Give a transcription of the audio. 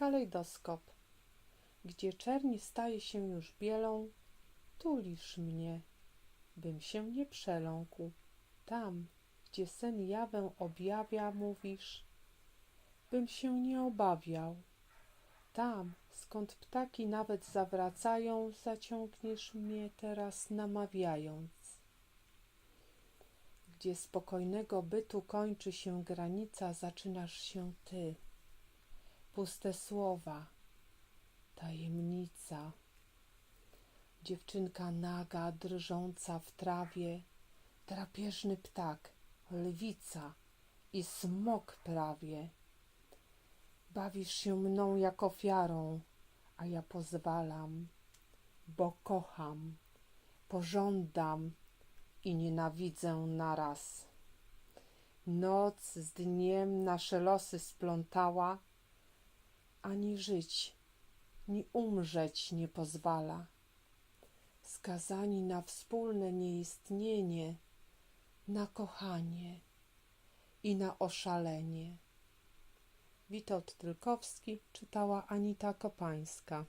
kalejdoskop, gdzie czerni staje się już bielą, tulisz mnie, bym się nie przeląkł. Tam, gdzie sen jawę objawia, mówisz, bym się nie obawiał. Tam, skąd ptaki nawet zawracają, zaciągniesz mnie teraz namawiając. Gdzie spokojnego bytu kończy się granica, zaczynasz się ty. Puste słowa, tajemnica. Dziewczynka naga, drżąca w trawie, drapieżny ptak, lwica i smok prawie. Bawisz się mną jak ofiarą, a ja pozwalam, bo kocham, pożądam i nienawidzę naraz. Noc z dniem nasze losy splątała, ani żyć, ni umrzeć nie pozwala. Skazani na wspólne nieistnienie, na kochanie i na oszalenie. Witold Tylkowski czytała Anita Kopańska.